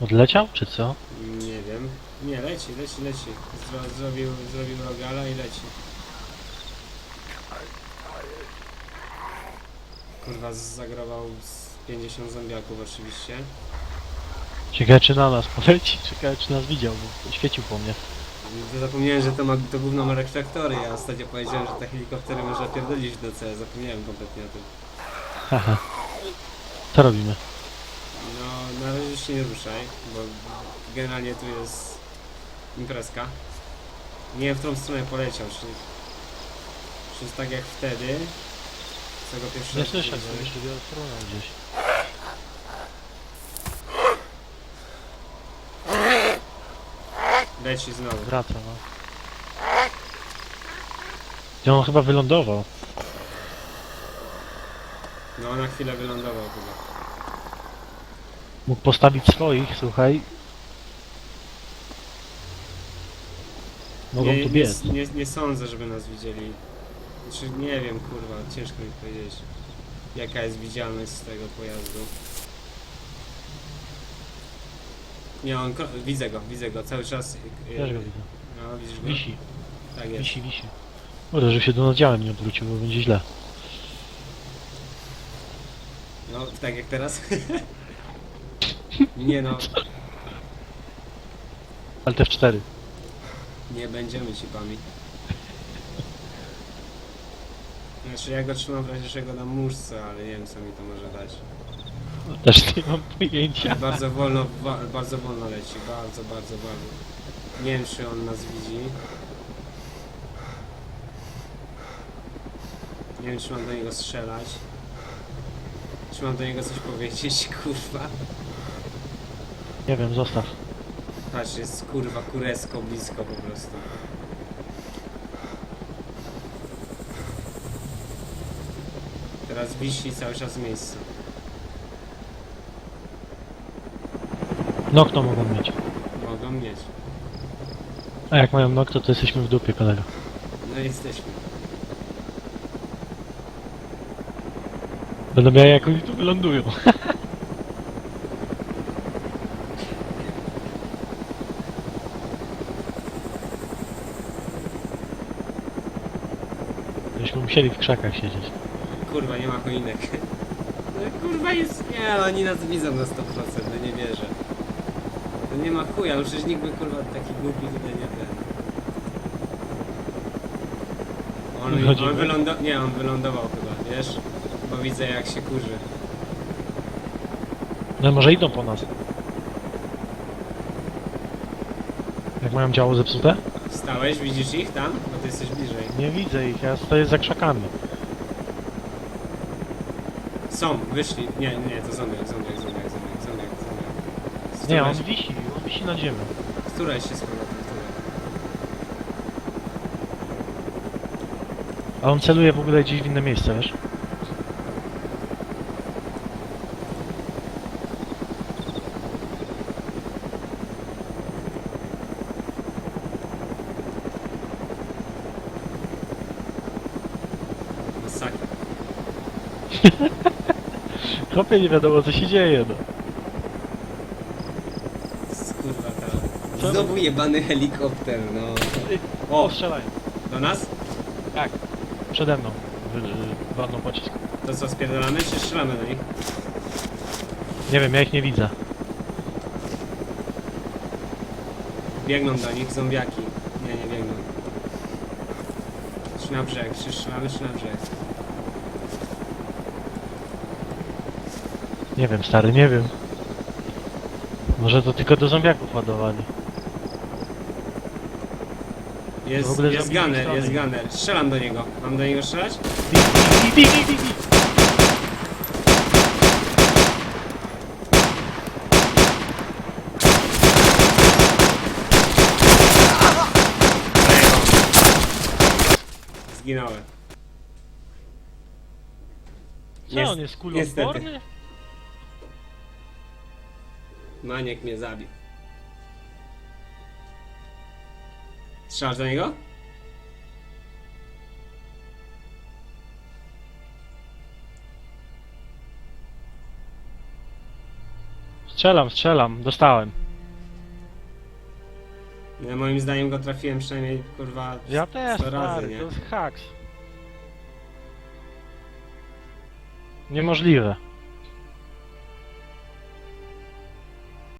Odleciał, czy co? Nie wiem. Nie, leci, leci, leci. Zro, zrobił, zrobił rogala i leci. Kurwa, zagrował z 50 zombiaków oczywiście. Ciekawe czy na nas poleci, ciekawe czy nas widział, bo świecił po mnie. Zapomniałem, że to, ma, to gówno ma reflektory. Ja ostatnio powiedziałem, że te helikoptery można pierdolić do C. Zapomniałem kompletnie o tym. Haha. Co robimy? No, na razie się nie ruszaj, bo generalnie tu jest imprezka. Nie wiem, w którą stronę poleciał, czy, czy jest tak jak wtedy, co go pierwszy Nie słyszę go, jeszcze wiatrona gdzieś. Leci znowu. Wraca, no. Gdzie on chyba wylądował? No, na chwilę wylądował chyba. Mógł postawić swoich, słuchaj. Mogą nie, tu nie, biec. nie, nie sądzę, żeby nas widzieli. Znaczy, nie wiem, kurwa, ciężko mi powiedzieć, jaka jest widzialność z tego pojazdu. Nie, on, ko- widzę go, widzę go, cały czas. yy, Też go widzę. No, widzisz go? Wisi, Tak jest. wisi, wisi. Może, że się do nas działem nie odwrócił, bo będzie źle. No, tak jak teraz. nie no, w cztery. nie będziemy cipami. Znaczy ja go trzymam w razie czego na muszce, ale nie wiem co mi to może dać. Też nie mam pojęcia. Bardzo wolno, wa- bardzo wolno leci, bardzo, bardzo, bardzo. Nie wiem czy on nas widzi. Nie wiem czy mam do niego strzelać. Czy mam do niego coś powiedzieć, kurwa. Nie wiem, zostaw. Patrz, jest kurwa kuresko blisko po prostu. Teraz wisi cały czas w miejscu. Nokno mogą mieć. Mogą mieć. A jak mają nokto, to jesteśmy w dupie, kolego. No jesteśmy. Będą mieli jak oni tu wylądują. Byśmy musieli w krzakach siedzieć. Kurwa, nie ma choinek. No kurwa jest... Nie, ale oni nas widzą na 100%, no nie wierzę. No nie ma chuja, no przecież nikt by kurwa taki głupi tutaj nie ten. On, Wychodzimy? on wylądował... Nie, on wylądował chyba, wiesz? Bo widzę jak się kurzy. No może idą po nas. Jak mają działo zepsute? Wstałeś, widzisz ich tam? Bo ty jesteś bliżej. Nie widzę ich, ja stoję za krzakami. Są, wyszli. Nie, nie, to zombiak, zombiak, zombiak, zombiak, zombiak, zombiak. Nie, on wisi, on wisi na ziemię. Któraś się z powrotem, która? A on celuje w ogóle gdzieś w inne miejsce, wiesz? Chłopie nie wiadomo co się dzieje, no. Kurwa ta... Co? Znowu jebany helikopter, no. O, O, strzelają. do nas? Tak. Przede mną. Wy- Wadną pocisk. To co, spierdolamy czy strzelamy do nich? Nie wiem, ja ich nie widzę. Biegną do nich zombiaki. Nie, nie biegną. Czy na brzeg, czy strzelamy, czy na brzeg? Nie wiem, stary, nie wiem. Może to tylko do zombiaków ładowali. W Jest, ogóle jest zombie gunner, strony. jest gunner. Strzelam do niego. Mam do niego strzelać? Bi, bi, bi, bi, bi, bi. Zginąłem. Co Jest- on jest kuloodporny? Maniek mnie zabił. Strzelasz do niego? Strzelam, strzelam, dostałem. Ja, moim zdaniem go trafiłem przynajmniej kurwa Ja też, 100 razy, stary, nie? to jest haks. Niemożliwe.